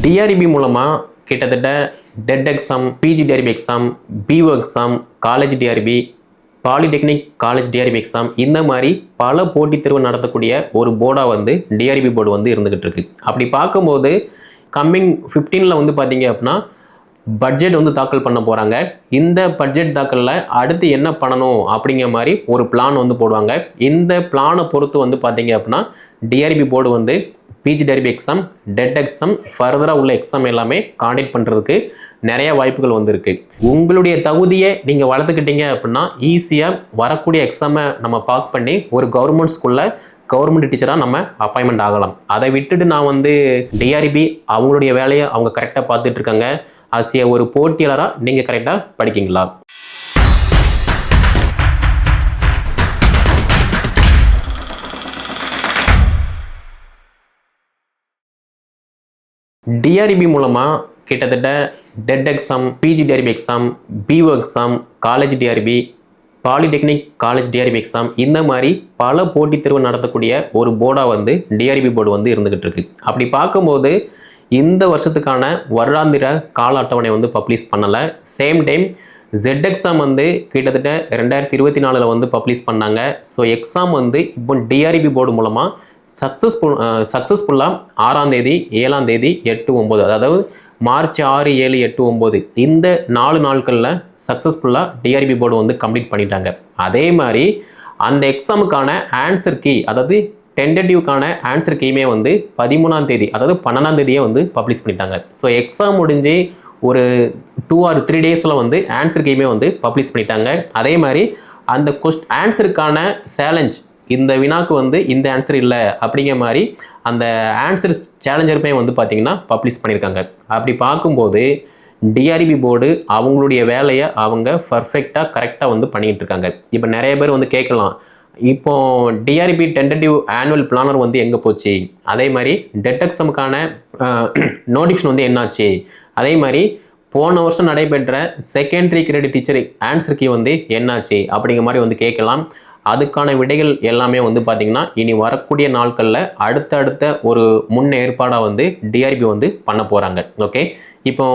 TRP மூலமாக கிட்டத்தட்ட TET exam PG TRB exam PO exam college TRB polytechnic college TRB exam இந்த மாதிரி பல போட்டித் தேர்வு நடத்தக்கூடிய ஒரு போர்டாக வந்து டிஆர்பி போர்டு வந்து இருந்துக்கிட்டு இருக்கு. அப்படி பார்க்கும்போது கம்மிங் ஃபிஃப்டீனில் வந்து பார்த்தீங்க அப்படின்னா பட்ஜெட் வந்து தாக்கல் பண்ண போகிறாங்க இந்த பட்ஜெட் தாக்கலில் அடுத்து என்ன பண்ணணும் அப்படிங்கிற மாதிரி ஒரு பிளான் வந்து போடுவாங்க. இந்த பிளானை பொறுத்து வந்து பார்த்தீங்க அப்படின்னா டிஆர்பி போர்டு வந்து PG TRB exam TET exam ஃபர்தராக உள்ள எக்ஸாம் எல்லாமே காண்டக்ட் பண்ணுறதுக்கு நிறைய வாய்ப்புகள் வந்திருக்கு. உங்களுடைய தகுதியை நீங்கள் வளர்த்துக்கிட்டீங்க அப்படின்னா ஈஸியாக வரக்கூடிய எக்ஸாமை நம்ம பாஸ் பண்ணி ஒரு கவர்மெண்ட் ஸ்கூலில் கவர்மெண்ட் டீச்சராக நம்ம அப்பாயின்மெண்ட் ஆகலாம். அதை விட்டுட்டு நான் வந்து டிஆர்பி அவங்களுடைய வேலையை அவங்க கரெக்டாக பார்த்துட்டு இருக்காங்க. ஆசிய ஒரு போட்டியாளராக நீங்கள் கரெக்டாக படிக்கீங்களா? டிஆர்இபி மூலமாக கிட்டத்தட்ட TET exam PG TRB exam PO exam college TRB polytechnic college TRB exam இந்த மாதிரி பல போட்டித் தேர்வு நடத்தக்கூடிய ஒரு போர்டாக வந்து டிஆர்பி போர்டு வந்து இருந்துக்கிட்டு இருக்கு. அப்படி பார்க்கும்போது இந்த வருஷத்துக்கான வருடாந்திர கால அட்டவணை வந்து பப்ளிஷ் பண்ணலை. சேம் டைம் ஜெட் எக்ஸாம் வந்து கிட்டத்தட்ட ரெண்டாயிரத்தி இருபத்தி நாலில் வந்து பப்ளிஷ் பண்ணாங்க. ஸோ எக்ஸாம் வந்து இப்போ டிஆர்பி போர்டு மூலமாக சக்ஸஸ்ஃபுல் uh, சக்ஸஸ்ஃபுல்லாக ஆறாம் தேதி ஏழாம் தேதி எட்டு ஒம்பது அதாவது மார்ச் ஆறு ஏழு எட்டு ஒம்பது இந்த நாலு நாட்களில் சக்ஸஸ்ஃபுல்லாக டிஆர்பி போர்டு வந்து கம்ப்ளீட் பண்ணிட்டாங்க. அதே மாதிரி அந்த எக்ஸாமுக்கான ஆன்சர் கீ அதாவது டென்டேட்டிவ்க்கான ஆன்சர் கீமே வந்து பதிமூணாம் தேதி அதாவது பன்னெண்டாம் தேதியே வந்து பப்ளிஷ் பண்ணிட்டாங்க. ஸோ எக்ஸாம் முடிஞ்சு ஒரு டூ ஆர் த்ரீ டேஸில் வந்து ஆன்சர் கீமே வந்து பப்ளிஷ் பண்ணிட்டாங்க. அதே மாதிரி அந்த கொஸ்ட் ஆன்சருக்கான சேலஞ்ச் இந்த வினாக்கு வந்து இந்த ஆன்சர் இல்லை அப்படிங்கிற மாதிரி அந்த ஆன்சர் சேலஞ்சருமே வந்து பார்த்திங்கன்னா பப்ளிஷ் பண்ணியிருக்காங்க. அப்படி பார்க்கும்போது டிஆர்பி போர்டு அவங்களுடைய வேலையை அவங்க பர்ஃபெக்டாக கரெக்டாக வந்து பண்ணிகிட்டு இருக்காங்க. இப்போ நிறைய பேர் வந்து கேட்கலாம். இப்போ டிஆர்பி டென்டேட்டிவ் ஆனுவல் பிளானர் வந்து எங்கே போச்சு? அதே மாதிரி டெட்டெக்ஸமுக்கான நோட்டிஃபிகேஷன் வந்து என்னாச்சு? அதே மாதிரி போன வருஷம் நடைபெற்ற செகண்டரி கிரேட் டீச்சர் ஆன்சருக்கு வந்து என்னாச்சு? அப்படிங்கிற மாதிரி வந்து கேட்கலாம். அதுக்கான விடைகள் எல்லாமே வந்து பார்த்திங்கன்னா இனி வரக்கூடிய நாட்களில் அடுத்தடுத்த ஒரு முன் ஏற்பாடாக வந்து டிஆர்பி வந்து பண்ண போகிறாங்க ஓகே இப்போ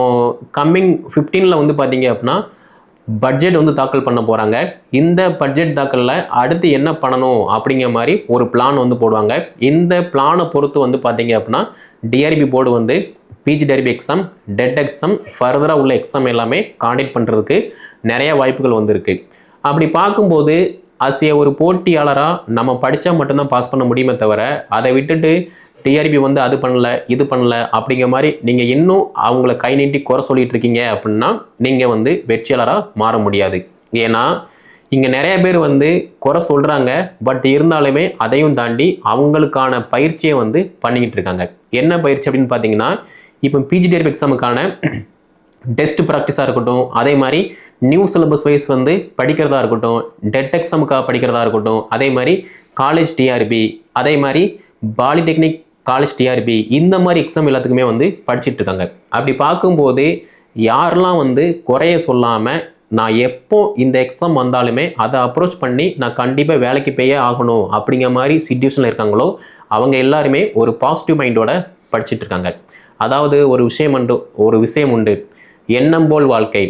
கம்மிங் ஃபிஃப்டீனில் வந்து பார்த்திங்க அப்படின்னா பட்ஜெட் வந்து தாக்கல் பண்ண போகிறாங்க இந்த பட்ஜெட் தாக்கலில் அடுத்து என்ன பண்ணணும் அப்படிங்கிற மாதிரி ஒரு பிளான் வந்து போடுவாங்க. இந்த பிளானை பொறுத்து வந்து பார்த்திங்க அப்படின்னா டிஆர்பி போர்டு வந்து PG TRB exam TET exam ஃபர்தராக உள்ள எக்ஸாம் எல்லாமே காண்டக்ட் பண்ணுறதுக்கு நிறைய வாய்ப்புகள் வந்திருக்கு. அப்படி பார்க்கும்போது ஆசிய ஒரு போட்டியாளராக நம்ம படித்தா மட்டும்தான் பாஸ் பண்ண முடியுமே தவிர அதை விட்டுட்டு டிஆர்பி வந்து அது பண்ணல இது பண்ணல அப்படிங்கிற மாதிரி நீங்கள் இன்னும் அவங்கள கை நீட்டி குறை சொல்லிட்டு இருக்கீங்க அப்படின்னா நீங்கள் வந்து வெற்றியாளராக மாற முடியாது. ஏன்னா இங்கே நிறைய பேர் வந்து குறை சொல்கிறாங்க பட் இருந்தாலுமே அதையும் தாண்டி அவங்களுக்கான பயிற்சியை வந்து பண்ணிக்கிட்டு இருக்காங்க. என்ன பயிற்சி அப்படின்னு பார்த்தீங்கன்னா இப்போ பிஜிடிஆர்பி எக்ஸாமுக்கான டெஸ்ட் ப்ராக்டிஸாக இருக்கட்டும் அதே மாதிரி நியூ சிலபஸ் வைஸ் வந்து படிக்கிறதா இருக்கட்டும் டெட் எக்ஸாமுக்காக படிக்கிறதா இருக்கட்டும் அதே மாதிரி காலேஜ் டிஆர்பி அதே மாதிரி பாலிடெக்னிக் காலேஜ் டிஆர்பி இந்த மாதிரி எக்ஸாம் எல்லாத்துக்குமே வந்து படிச்சுட்டு இருக்காங்க. அப்படி பார்க்கும்போது யாரெல்லாம் வந்து குறைய சொல்லாமல் நான் எப்போ இந்த எக்ஸாம் வந்தாலுமே அதை அப்ரோச் பண்ணி நான் கண்டிப்பாக வேலைக்கு போயே ஆகணும் அப்படிங்கிற மாதிரி சுச்சுவேஷனில் இருக்காங்களோ அவங்க எல்லாருமே ஒரு பாசிட்டிவ் மைண்டோட படிச்சுட்டு இருக்காங்க. அதாவது ஒரு விஷயம் உண்டு ஒரு விஷயம் உண்டு. எண்ணம் போல் வாழ்க்கை.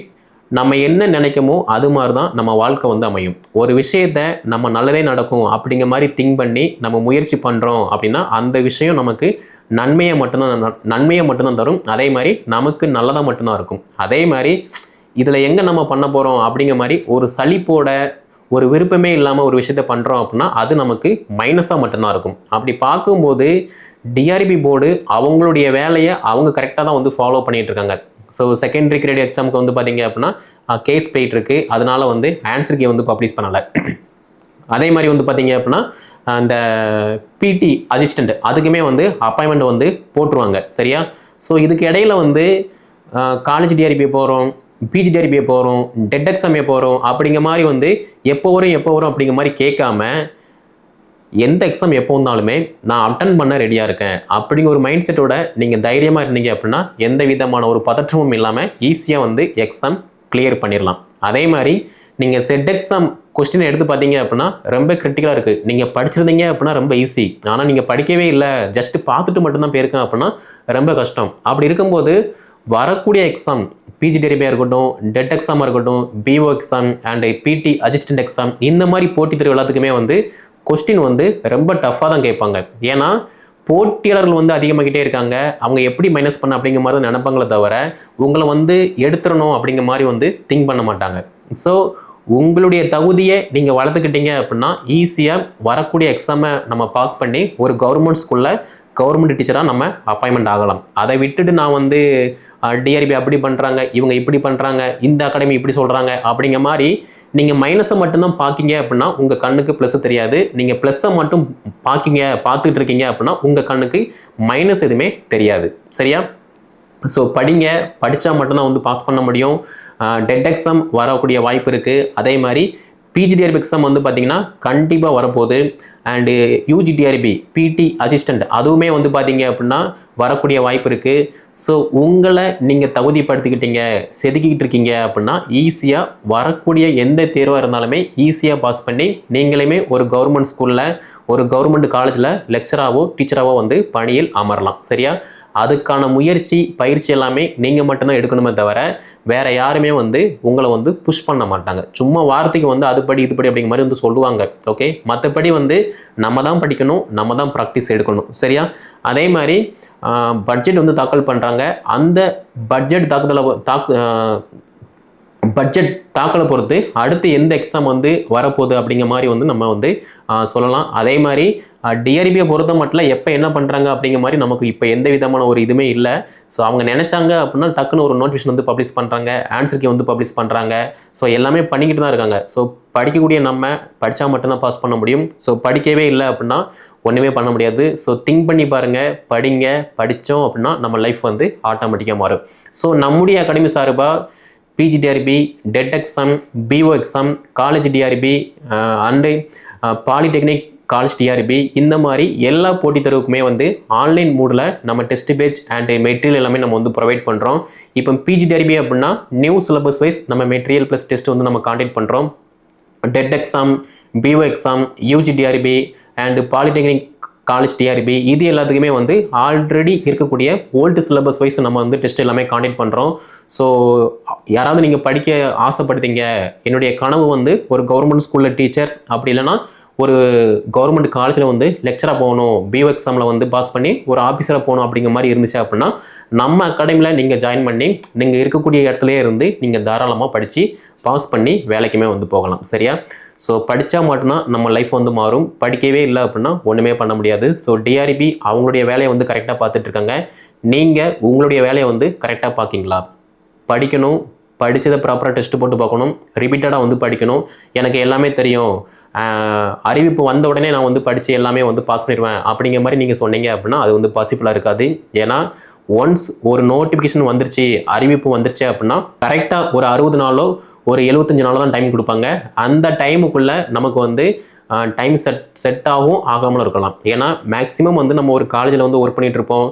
நம்ம என்ன நினைக்கமோ அது மாதிரி தான் நம்ம வாழ்க்கை வந்து அமையும். ஒரு விஷயத்த நம்ம நல்லதே நடக்கும் அப்படிங்கிற மாதிரி திங்க் பண்ணி நம்ம முயற்சி பண்ணுறோம் அப்படின்னா அந்த விஷயம் நமக்கு நன்மையை மட்டும்தான் நன்மையை மட்டும்தான் தரும். அதே மாதிரி நமக்கு நல்லதாக மட்டும்தான் இருக்கும். அதே மாதிரி இதில் எங்கே நம்ம பண்ண போகிறோம் அப்படிங்கிற மாதிரி ஒரு சளிப்போட ஒரு விருப்பமே இல்லாமல் ஒரு விஷயத்த பண்ணுறோம் அப்படின்னா அது நமக்கு மைனஸாக மட்டும்தான் இருக்கும். அப்படி பார்க்கும்போது டிஆர்பி போர்டு அவங்களுடைய வேலையை அவங்க கரெக்டாக தான் வந்து ஃபாலோ பண்ணிகிட்டு இருக்காங்க. ஸோ செகண்டரி கிரேட் எக்ஸாமுக்கு வந்து பார்த்தீங்க அப்படின்னா கேஸ் போயிட்டு அதனால் வந்து ஆன்சர் கே வந்து பப்ளிஷ் பண்ணலை. அதே மாதிரி வந்து பார்த்தீங்க அப்படின்னா அந்த பிடி அசிஸ்டண்ட் அதுக்குமே வந்து அப்பாயின்மெண்ட் வந்து போட்டுருவாங்க. சரியா? ஸோ இதுக்கு இடையில வந்து காலேஜ் டிஆர்பி போகிறோம் பிஜி டிஆர்பியை போகிறோம் டெட் எக்ஸாமே போகிறோம் அப்படிங்கிற மாதிரி வந்து எப்போ வரும் எப்போ வரும் அப்படிங்கிற மாதிரி கேட்காம எந்த எக்ஸாம் எப்போ வந்தாலுமே நான் அட்டன் பண்ண ரெடியாக இருக்கேன். அப்படிங்கிற ஒரு மைண்ட் செட்டோட நீங்கள் தைரியமாக இருந்தீங்க அப்படின்னா எந்த விதமான ஒரு பதற்றமும் இல்லாமல் ஈஸியாக வந்து எக்ஸாம் கிளியர் பண்ணிடலாம் அதே மாதிரி நீங்கள் செட் எக்ஸாம் கொஸ்டின் எடுத்து பார்த்தீங்க அப்படின்னா ரொம்ப கிரிட்டிக்கலாக இருக்குது நீங்கள் படிச்சிருந்தீங்க அப்படின்னா ரொம்ப ஈஸி ஆனால் நீங்கள் படிக்கவே இல்லை. ஜஸ்ட் பார்த்துட்டு மட்டும்தான் போயிருக்கேன் அப்படின்னா ரொம்ப கஷ்டம். அப்படி இருக்கும்போது வரக்கூடிய எக்ஸாம் பிஜி டெரிபியாக இருக்கட்டும் டெட் எக்ஸாமாக இருக்கட்டும் PO exam and BT assistant exam இந்த மாதிரி போட்டித் தேர்வு எல்லாத்துக்குமே வந்து கொஸ்டின் வந்து ரொம்ப டஃப்பாக தான் கேட்பாங்க. ஏன்னா போட்டியாளர்கள் வந்து அதிகமாகிட்டே இருக்காங்க. அவங்க எப்படி மைனஸ் பண்ண அப்படிங்கிற மாதிரி தான் நினைப்பாங்களே தவிர உங்களை வந்து எடுத்துடணும் அப்படிங்கிற மாதிரி வந்து திங்க் பண்ண மாட்டாங்க. ஸோ உங்களுடைய தகுதியை நீங்கள் வளர்த்துக்கிட்டீங்க அப்படின்னா ஈஸியாக வரக்கூடிய எக்ஸாமை நம்ம பாஸ் பண்ணி ஒரு கவர்மெண்ட் ஸ்கூலில் கவர்மெண்ட் டீச்சராக நம்ம அப்பாயின்மெண்ட் ஆகலாம். அதை விட்டுட்டு நான் வந்து டிஆர்பி அப்படி பண்ணுறாங்க இவங்க இப்படி பண்ணுறாங்க இந்த அகாடமி இப்படி சொல்கிறாங்க அப்படிங்கிற மாதிரி நீங்கள் மைனஸை மட்டும்தான் பார்க்கிங்க அப்படின்னா உங்கள் கண்ணுக்கு ப்ளஸ் தெரியாது. நீங்கள் ப்ளஸ்ஸை மட்டும் பார்க்கிங்க பார்த்துட்டு இருக்கீங்க அப்படின்னா உங்கள் கண்ணுக்கு மைனஸ் எதுவுமே தெரியாது. சரியா? ஸோ படிங்க படித்தா மட்டும்தான் வந்து பாஸ் பண்ண முடியும். டெட் எக்ஸாம் வரக்கூடிய வாய்ப்பு இருக்குது அதே மாதிரி பிஜிடிஆர்பி எக்ஸாம் வந்து பார்த்தீங்கன்னா கண்டிப்பாக வரப்போகுது. அண்டு யூஜிடிஆர்பி பிடி அசிஸ்டண்ட் அதுவுமே வந்து பார்த்தீங்க அப்படின்னா வரக்கூடிய வாய்ப்பு இருக்குது ஸோ உங்களை நீங்கள் தகுதிப்படுத்திக்கிட்டீங்க செதுக்கிக்கிட்டு இருக்கீங்க அப்படின்னா ஈஸியாக வரக்கூடிய எந்த தேர்வாக இருந்தாலுமே ஈஸியாக பாஸ் பண்ணி நீங்களுமே ஒரு கவர்மெண்ட் ஸ்கூலில் ஒரு கவர்மெண்ட் காலேஜில் லெக்சராகவோ டீச்சராகவோ வந்து பணியில் அமரலாம். சரியா? அதுக்கான முயற்சி பயிற்சி எல்லாமே நீங்கள் மட்டும்தான் எடுக்கணுமே தவிர வேற யாருமே வந்து உங்களை வந்து புஷ் பண்ண மாட்டாங்க. சும்மா வார்த்தைக்கு வந்து அதுபடி இதுபடி அப்படிங்கிற மாதிரி வந்து சொல்லுவாங்க. ஓகே மற்றபடி வந்து நம்ம தான் படிக்கணும் நம்ம தான் ப்ராக்டிஸ் எடுக்கணும். சரியா? அதே மாதிரி பட்ஜெட் வந்து தாக்கல் பண்ணுறாங்க அந்த பட்ஜெட் தாக்குதலை தாக்கு பட்ஜெட் தாக்கலை பொறுத்து அடுத்து எந்த எக்ஸாம் வந்து வரப்போகுது அப்படிங்கிற மாதிரி வந்து நம்ம வந்து சொல்லலாம். அதே மாதிரி டிஆர்பியை பொறுத்த மட்டும் எப்போ என்ன பண்ணுறாங்க அப்படிங்கிற மாதிரி நமக்கு இப்போ எந்த விதமான ஒரு இதுவுமே இல்லை. ஸோ அவங்க நினச்சாங்க அப்படின்னா டக்குன்னு ஒரு நோட்டிஃபிகேஷன் வந்து பப்ளிஷ் பண்ணுறாங்க ஆன்சருக்கு வந்து பப்ளிஷ் பண்ணுறாங்க ஸோ எல்லாமே பண்ணிக்கிட்டு தான் இருக்காங்க. ஸோ படிக்கக்கூடிய நம்ம படித்தா மட்டும்தான் பாஸ் பண்ண முடியும். ஸோ படிக்கவே இல்லை அப்படின்னா ஒன்றுமே பண்ண முடியாது. ஸோ திங்க் பண்ணி பாருங்கள் படிங்க. படித்தோம் அப்படின்னா நம்ம லைஃப் வந்து ஆட்டோமேட்டிக்காக மாறும். ஸோ நம்முடைய அகாடமி சார்பாக PG TRB TET exam PO exam college TRB and polytechnic college TRB இந்த மாதிரி எல்லா போட்டித் தேர்வுக்குமே வந்து ஆன்லைன் மூடில் நம்ம டெஸ்ட் பேஜ் அண்ட் மெட்டீரியல் எல்லாமே நம்ம வந்து ப்ரொவைட் பண்ணுறோம் இப்போ பிஜி டிஆர்பி அப்படின்னா நியூ சிலபஸ் வைஸ் நம்ம மெட்டீரியல் ப்ளஸ் டெஸ்ட் வந்து நம்ம காண்டக்ட் பண்ணுறோம் TET exam PO exam UG TRB and polytechnic college TRB இது எல்லாத்துக்குமே வந்து ஆல்ரெடி இருக்கக்கூடிய ஓல்டு சிலபஸ் வைஸ் நம்ம வந்து டெஸ்ட் எல்லாமே காண்டக்ட் பண்ணுறோம் ஸோ யாராவது நீங்கள் படிக்க ஆசைப்படுத்தீங்க என்னுடைய கனவு வந்து ஒரு கவர்மெண்ட் ஸ்கூலில் டீச்சர்ஸ் அப்படி இல்லைன்னா ஒரு கவர்மெண்ட் காலேஜில் வந்து லெக்சராக போகணும் பிஓ எக்ஸாமில் வந்து பாஸ் பண்ணி ஒரு ஆஃபீஸராக போகணும் அப்படிங்கிற மாதிரி இருந்துச்சு அப்படின்னா நம்ம அகாடமியில் நீங்கள் ஜாயின் பண்ணி நீங்கள் இருக்கக்கூடிய இடத்துலையே இருந்து நீங்கள் தாராளமாக படித்து பாஸ் பண்ணி வேலைக்குமே வந்து போகலாம். சரியா? ஸோ படித்தா மட்டும்தான் நம்ம லைஃப் வந்து மாறும். படிக்கவே இல்லை அப்படின்னா ஒன்றுமே பண்ண முடியாது. ஸோ டிஆர்பி அவங்களுடைய வேலையை வந்து கரெக்டாக பார்த்துட்டு இருக்காங்க நீங்கள் உங்களுடைய வேலையை வந்து கரெக்டாக பார்க்கிங்களா? படிக்கணும். படித்ததை ப்ராப்பராக டெஸ்ட் போட்டு பார்க்கணும். ரிப்பீட்டடாக வந்து படிக்கணும். எனக்கு எல்லாமே தெரியும். அறிவிப்பு வந்த உடனே நான் வந்து படித்து எல்லாமே வந்து பாஸ் பண்ணிடுவேன். அப்படிங்கிற மாதிரி நீங்கள் சொன்னீங்க அப்படின்னா அது வந்து பாசிபிளாக இருக்காது. ஏன்னா ஒன்ஸ் ஒரு நோட்டிஃபிகேஷன் வந்துருச்சு அறிவிப்பு வந்துருச்சு அப்படின்னா கரெக்டாக ஒரு அறுபது நாளோ ஒரு எழுபத்தஞ்சு நாள் தான் டைம் கொடுப்பாங்க. அந்த டைமுக்குள்ளே நமக்கு வந்து டைம் செட் செட் ஆகும் ஆகாமலும் இருக்கலாம். ஏன்னா மேக்ஸிமம் வந்து நம்ம ஒரு காலேஜில் வந்து ஒர்க் பண்ணிகிட்டு இருப்போம்.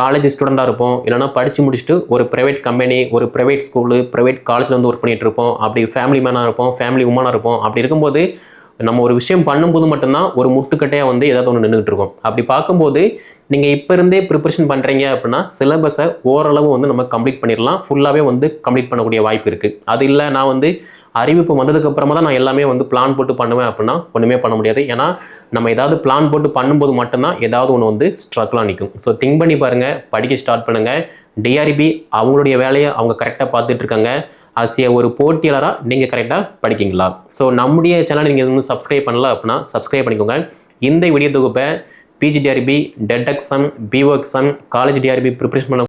காலேஜ் ஸ்டூடெண்ட்டாக இருப்போம். இல்லைனா படித்து முடிச்சுட்டு ஒரு ப்ரைவேட் கம்பெனி ஒரு ப்ரைவேட் ஸ்கூலு ப்ரைவேட் காலேஜில் வந்து ஒர்க் பண்ணிகிட்டு இருப்போம். அப்படி ஃபேமிலி மேனாக இருப்போம் ஃபேமிலி உமனாக இருப்போம். அப்படி இருக்கும்போது நம்ம ஒரு விஷயம் பண்ணும்போது மட்டும்தான் ஒரு முட்டுக்கட்டையாக வந்து ஏதாவது ஒன்று நின்றுட்டு இருக்கோம். அப்படி பார்க்கும்போது நீங்கள் இப்போ இருந்தே ப்ரிப்பரேஷன் பண்ணுறீங்க அப்படின்னா சிலபஸை ஓரளவு வந்து நம்ம கம்ப்ளீட் பண்ணிடலாம். ஃபுல்லாகவே வந்து கம்ப்ளீட் பண்ணக்கூடிய வாய்ப்பு இருக்குது அது இல்லை நான் வந்து அறிவிப்பு வந்ததுக்கு அப்புறமா தான் நான் எல்லாமே வந்து பிளான் போட்டு பண்ணுவேன் அப்படின்னா ஒன்றுமே பண்ண முடியாது. ஏன்னா நம்ம ஏதாவது பிளான் போட்டு பண்ணும்போது மட்டும்தான் ஏதாவது ஒன்று வந்து ஸ்ட்ரகிளாக நிற்கும் ஸோ திங்க் பண்ணி பாருங்கள் படிக்க ஸ்டார்ட் பண்ணுங்கள் டிஆர்பி அவங்களுடைய வேலையை அவங்க கரெக்டாக பார்த்துட்ருக்காங்க இருக்காங்க ஆசிய ஒரு போட்டியாளராக நீங்கள் கரெக்டாக படிக்கிங்களா? ஸோ நம்முடைய சேனல் நீங்கள் வந்து சப்ஸ்கிரைப் பண்ணல அப்படின்னா சப்ஸ்கிரைப் பண்ணிக்கோங்க. இந்த வீடியோ தொகுப்பை PG TRB TET exam PO exam college TRB preparation பண்ண